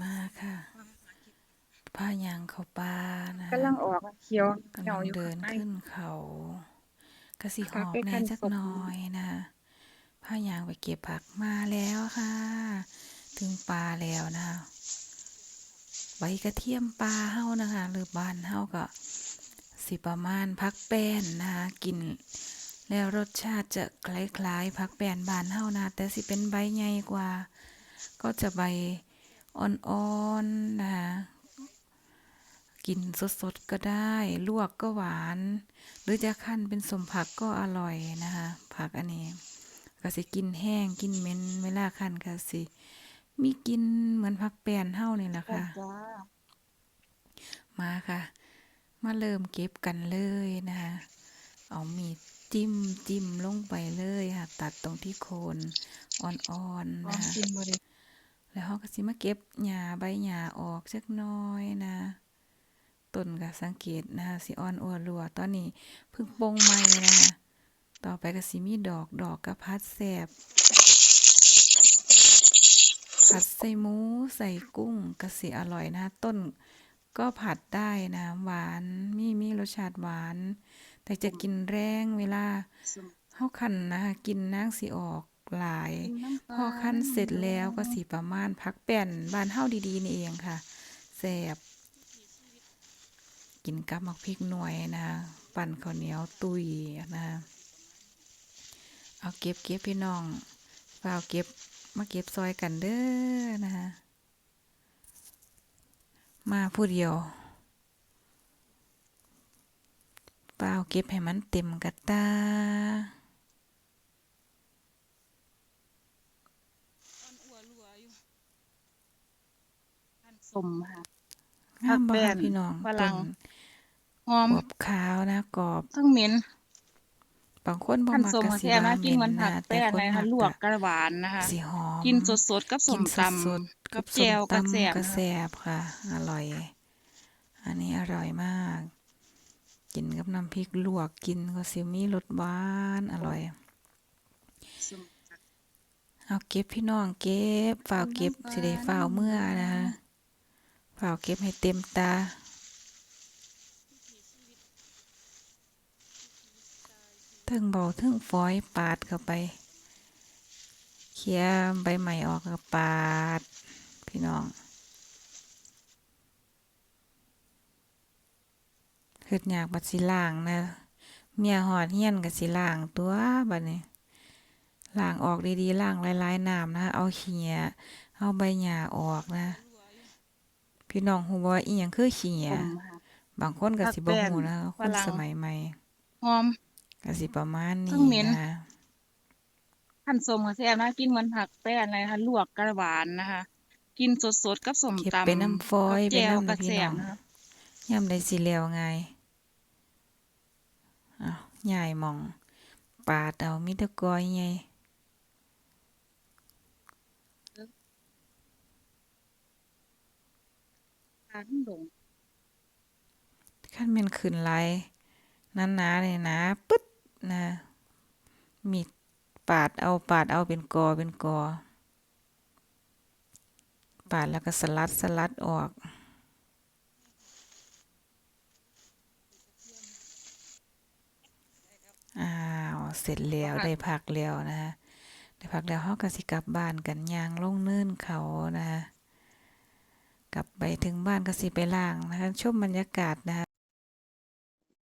มาค่ะผ้ายางเขาปลานะกำลังออกเขียวกำเขียลัวงอยู่เดินข้างในขึ้นเขากระสิหผักอบไปแหน่ขั้นจักศพหน้อยนะผ้ายางไปเก็บผักมาแล้วค่ะ ถึงปลาแล้วนะคะใบกระเทียมปลาเฮานะคะ หรือบ้านเฮาก็สิประมาณพักแป้นนะคะกิน แล้วรสชาติจะคล้ายๆผักแป้นบ้านเฮานะแต่สิเป็นใบใหญ่กว่า ก็จะใบ อ่อนๆนะคะกินสดๆก็ได้ ลวกก็หวาน หรือจะคั่นเป็นสมผักก็อร่อยนะคะผักอันนี้ก็สิกินแห้งกินเหม็นเวลาคั่นก็สิ มีกินเหมือนผักแป้นเฮานี่แหละค่ะจ้ามาค่ะ มาเริ่มเก็บกันเลยนะคะเอามีดจิ้มจิ้มลงไปเลยค่ะ ตัดตรงที่โคนอ่อนลอๆงนะคะกินมาดิ แล้วเขาก็สิมาเก็บหญ้าใบหญ้าออกจักน้อยนะต้นก็สังเกตนะคะสิอ่อนอัวรัวตอนนี้เพิ่งปลงใหม่นะคะต่อไปก็สิมีดอกดอกกระพัดแสบผัดใส่หมูใส่กุ้งก็สิอร่อยนะต้นก็ผัดได้นะหวานมีมีรสชาติหวาน แต่จะกินแรงเวลาสมเฮาคันนะคะกินนางสิออก หลายกินน้ำปพลาอคั้นเสร็จแล้วก็สิประมาณพักแป้นบ้านเฮาดีๆนี่เองค่ะแซ่บกินกับมักพริกหน่วยนะปั่นข้าวเหนียวตุยนะเอาเก็บเก็บพี่น้องเปล่าเก็บมาเก็บซอยกันเด้อนะคะมาผู้เดียวเปล่าเก็บให้มันเต็มกระตา สมค่ะ งามบ่ผักแป้คะนพี่น้องฝรั่งต้นหอมกรอบขาวนะกรอบทั้งเหม็นบางคนบ่ขั้นมักสมกะมาสิแค่ว่านะกินเหมือนเหผัม็กนนะแต่แป้นคนเลยมัค่ะกลวกอะกระหวานนะคะ สิหอม กินสดๆกับสกิมนตสดๆำกักับบแจวส้มกระแสบตำกระนะแสบค่ะ อร่อย อันนี้อร่อยมาก กินกับน้ำพริกลวกกินก็สิมีรสหวานอร่อยสมเอาเก็บพี่น้องเก็บฝ่าวเก็บสิได้ฝ่าวเมื่อนะคะ ฝ่าเก็บให้เต็มตาเทึงเบาเทึงฟอยปาดเข้าไป เขี่ยใบใหม่ออกก็ปาด พี่น้องคืออยากบัดสิล่างนะ เมียหอดเฮียนกับสิล่างตัวบัดนี้ล่างออกดีๆล่างลายๆน้ำนะ เอาเขียเอาใบหญ้าออกนะ พี่น้องฮู้บ่ว่าอีหยังคือเขียสมค่ะบางคนก็สิบ่ฮู้นะผักคแป้นนฝรั่งสมัยใหม่หอมก็สิประมาณทั้นี้งเหม็นนะคะขั้นสมกับแซ่บนะกินเหมือนผักแป้นเลยค่ะลวกกระหวานนะคะ กินสดๆกับสมเก็บตำไปน้ำฟอยกับไปแจวน้ำกนะระพี่แสน้อบงนะคะย่ำได้สิแล้วไงอ้าวใหญ่หมอง ปาดเอามีแตะกอยไง ทานหลงขั้นแม่นขึ้นไหลายหนาๆเลยนะปึ๊ดนะมีดปาดเอาปาดเอาเป็นกอเป็นกอ ปาดแล้วก็สลัดสลัดออกอ้าวเสร็จแล้วได้พักแล้วนะฮะได้พักแล้วเขาก็สิกลับบ้านกันยางลงเนินเขานะฮะ กลับไปถึงบ้านก็สิไปล่างนะคะชมบรรยากาศนะคะ